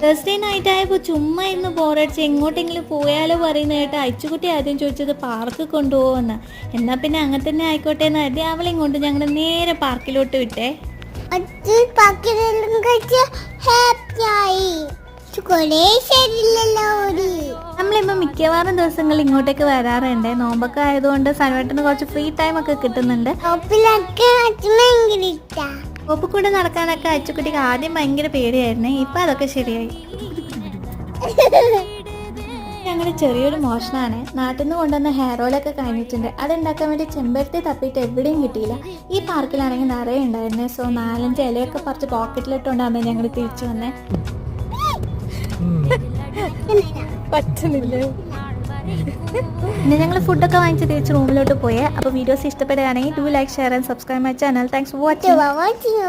Thursday night ആയപ്പോൾ ചുമ്മാ ഇന്ന് ബോറടിച്ച് എങ്ങോട്ടെങ്കിലും പോയാലോ പറയുന്ന കേട്ട അച്ചുകുട്ടി ആദ്യം ചോദിച്ചത് പാർക്ക് കൊണ്ടുപോകുമെന്ന് എന്നാ പിന്നെ അങ്ങനെ തന്നെ ആയിക്കോട്ടെ എന്ന് കരുതി അവളെയും കൊണ്ട് ഞങ്ങൾ നേരെ പാർക്കിലോട്ട് വിട്ടേ. ഹാപ്പിയായി നമ്മളിപ്പോൾ മിക്കവാറും ദിവസങ്ങളിൽ ഇങ്ങോട്ടേക്ക് വരാറുണ്ട്. നോമ്പൊക്കെ ആയതുകൊണ്ട് സനുവേട്ടന് കുറച്ച് ഫ്രീ ടൈം ഒക്കെ കിട്ടുന്നുണ്ട്. ഷോപ്പിലൊക്കെ അച്ഛൻ ഭയങ്കര ഇഷ്ടാ ഒപ്പ് കൂടെ നടക്കാനൊക്കെ അച്ചുകുട്ടിക്ക് ആദ്യം ഭയങ്കര പേടിയായിരുന്നു ഇപ്പം അതൊക്കെ ശരിയായി. ഞങ്ങളുടെ ചെറിയൊരു മോഷണമാണ് നാട്ടിൽ നിന്ന് കൊണ്ടുവന്ന ഹെയർ ഓയിലൊക്കെ കഴിഞ്ഞിട്ടുണ്ട്. അതുണ്ടാക്കാൻ വേണ്ടി ചെമ്പരത്തി തപ്പിയിട്ട് എവിടെയും കിട്ടിയില്ല. ഈ പാർക്കിലാണെങ്കിൽ നിറയെ ഉണ്ടായിരുന്നു. സോ നാലഞ്ച് ഇലയൊക്കെ പറിച്ച് പോക്കറ്റിലിട്ടുകൊണ്ടാണ് ഞങ്ങൾ തിരിച്ചു വന്നേ. പറ്റുന്നില്ല. പിന്നെ ഞങ്ങൾ ഫുഡൊക്കെ വാങ്ങിച്ച് തിരിച്ച് റൂമിലോട്ട് പോയേ. അപ്പോൾ വീഡിയോസ് ഇഷ്ടപ്പെടുകയാണെങ്കിൽ do like share and subscribe my channel thanks for watching